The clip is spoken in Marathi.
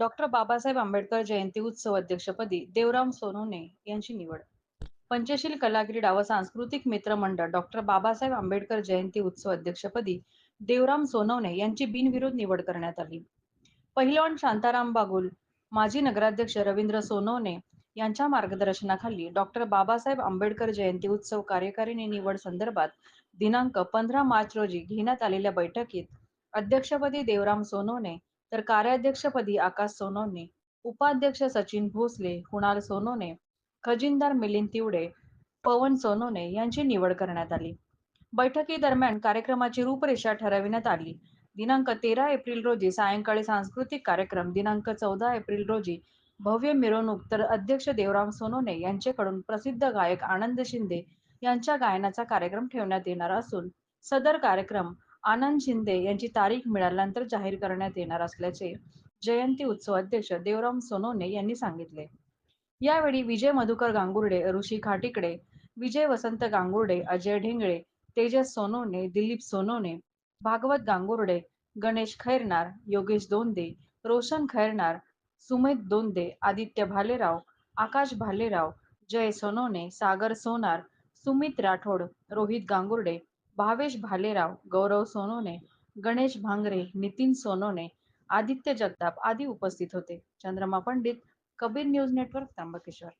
डॉक्टर बाबासाहेब आंबेडकर जयंती उत्सव अध्यक्षपदी देवराम सोनवणे यांची निवड. पंचशील कला क्रीडा व सांस्कृतिक मित्र मंडळ डॉक्टर बाबासाहेब आंबेडकर जयंती उत्सव अध्यक्षपदी देवराम सोनवणे यांची बिनविरोध निवड करण्यात आली. पहिलवान शांताराम बागुल माजी नगराध्यक्ष रवींद्र सोनवणे यांच्या मार्गदर्शनाखाली डॉक्टर बाबासाहेब आंबेडकर जयंती उत्सव कार्यकारिणी निवड संदर्भात दिनांक पंधरा मार्च रोजी घेण्यात आलेल्या बैठकीत अध्यक्षपदी देवराम सोनवणे तर कार्याध्यक्षपदी आकाश सोनवणे उपाध्यक्ष सचिन भोसले कुणाल सोनवणे खजिनदार मिलिंद तिवडे पवन सोनवणे यांची निवड करण्यात आली. बैठकीदरम्यान कार्यक्रमाची रूपरेषा ठरविण्यात आली. दिनांक तेरा एप्रिल रोजी सायंकाळी सांस्कृतिक कार्यक्रम दिनांक चौदा एप्रिल रोजी भव्य मिरवणूक तर अध्यक्ष देवराम सोनोने यांच्याकडून प्रसिद्ध गायक आनंद शिंदे यांच्या गायनाचा कार्यक्रम ठेवण्यात येणार असून सदर कार्यक्रम आनंद शिंदे यांची तारीख मिळाल्यानंतर जाहीर करण्यात येणार असल्याचे जयंती उत्सव अध्यक्ष देवराम सोनोने यांनी सांगितले. यावेळी विजय मधुकर गांगुर्डे ऋषी खाटिकडे विजय वसंत गांगुर्डे अजय ढेंगळे तेजस सोनोने दिलीप सोनोने भागवत गांगुर्डे गणेश खैरनार योगेश दोंदे रोशन खैरनार सुमित दोंदे आदित्य भालेराव आकाश भालेराव जय सोनोने सागर सोनार सुमित राठोड रोहित गांगुर्डे भावेश भालेराव गौरव सोनोने गणेश भांगरे नितीन सोनोने आदित्य जगताप आदी उपस्थित होते. Chandrama Pandit Kabir news network Trimbakeshwar.